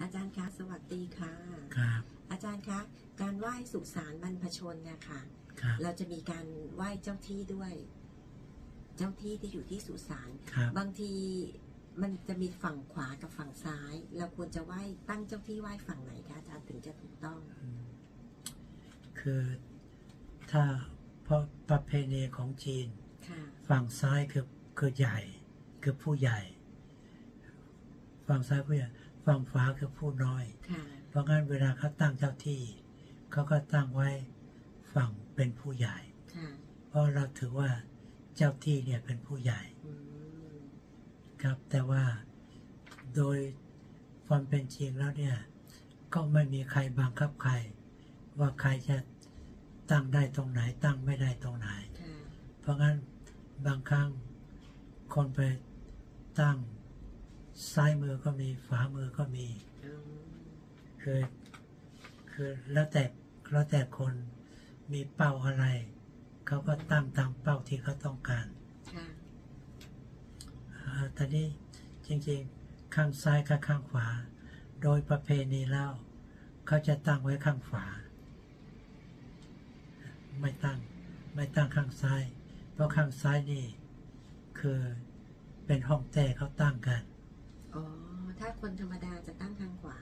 อาจารย์คะสวัสดีค่ะ ครับ อาจารย์คะการไหว้สุสานบรรพชนเนี่ยค่ะ ครับ เราจะมีการไหว้เจ้าที่ด้วย เจ้าที่ที่อยู่ที่สุสานครับ บางทีมันจะมีฝั่งขวากับฝั่งซ้าย เราควรจะไหว้ตั้งเจ้าที่ไหว้ฝั่งไหนคะอาจารย์ถึงจะถูกต้องอืมคือถ้าเพราะประเพณีของจีน ค่ะ ฝั่งซ้ายคือคือใหญ่คือผู้ใหญ่ ฝั่งซ้ายผู้ใหญ่ ฝั่งขวาคือผู้น้อยค่ะเพราะงั้นเวลาเขาตั้งเจ้าที่ เขาก็ตั้งไว้ฝั่งเป็นผู้ใหญ่ค่ะเพราะเราถือว่าเจ้าที่เนี่ยเป็นผู้ใหญ่อืมครับแต่ว่าโดยความเป็นจริงแล้วเนี่ย ก็ไม่มีใครบังคับใคร ว่าใครจะตั้งได้ตรงไหน ตั้งไม่ได้ตรงไหนค่ะเพราะงั้นบางครั้งคนไปตั้ง ซ้ายมือก็มีฝามือก็มี คือคือแล้วแต่แล้วแต่คนมีเป้าอะไร เขาก็ตั้งตามเป้าที่เขาต้องการค่ะอ่าตอนนี้จริงๆ ข้างซ้ายกับข้างขวา โดยประเพณีแล้วเขาจะตั้งไว้ข้างขวา ไม่ตั้งไม่ตั้งข้างซ้าย เพราะข้างซ้ายนี่คือเป็นห้องแต่เขาตั้งกัน อ๋อ ถ้าคนธรรมดาจะตั้งทางขวา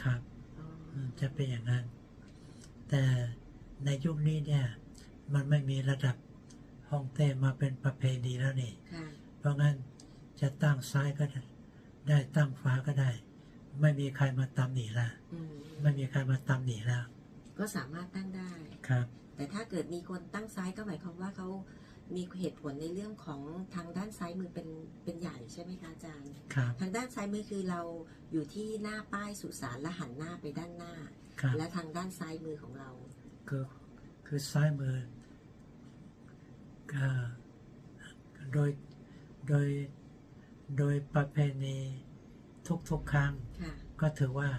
ครับ อ๋ออืมจะเป็นอย่างนั้น แต่ในยุคนี้เนี่ย มันไม่มีระดับห้องเต้มาเป็นประเพณีแล้วนี่ ค่ะ เพราะงั้นจะตั้งซ้ายก็ได้ได้ตั้งขวาก็ได้ ไม่มีใครมาตำหนิละอืม ไม่มีใครมาตำหนิแล้วก็สามารถตั้งได้ ครับ แต่ถ้าเกิดมีคนตั้งซ้ายก็หมายความว่าเขา มีเหตุผลในเรื่องของทางด้านซ้ายมือเป็นเป็นใหญ่ใช่ไหมคะอาจารย์ ครับทางด้านซ้ายมือคือเราอยู่ที่หน้าป้ายสุสานและหันหน้าไปด้านหน้า ครับและทางด้านซ้ายมือของเรา คือคือซ้ายมือก็โดยโดยโดยประเพณีทุกๆครั้งค่ะ ก็ถือว่า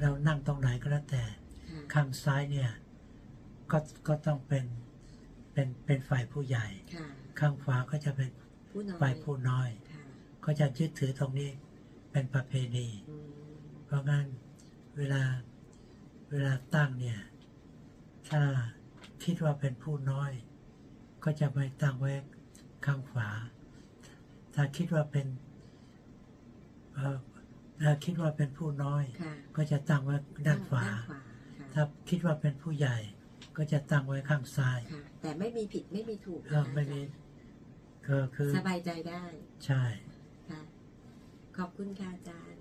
เรานั่งตรงไหนก็แล้วแต่ ค่ะ ข้างซ้ายเนี่ยก็ก็ต้องเป็น เป็นเป็นฝ่ายผู้ใหญ่ค่ะข้างขวาก็จะเป็นผู้น้อยฝ่ายผู้น้อยค่ะก็จะยึดถือตรงนี้เป็นประเพณีอืมเพราะงั้นเวลาเวลาตั้งเนี่ย ถ้าคิดว่าเป็นผู้น้อย ก็จะไม่ตั้งไว้ข้างขวา ถ้าคิดว่าเป็นเอ่อถ้าคิดว่าเป็นผู้น้อยค่ะก็จะตั้งไว้ด้านขวาด้านขวาค่ะถ้าคิดว่าเป็นผู้ใหญ่ ก็จะตั้งไว้ข้างซ้ายค่ะ แต่ไม่มีผิดไม่มีถูกเออไม่มีก็คือสบายใจได้ใช่ค่ะขอบคุณค่ะอาจารย์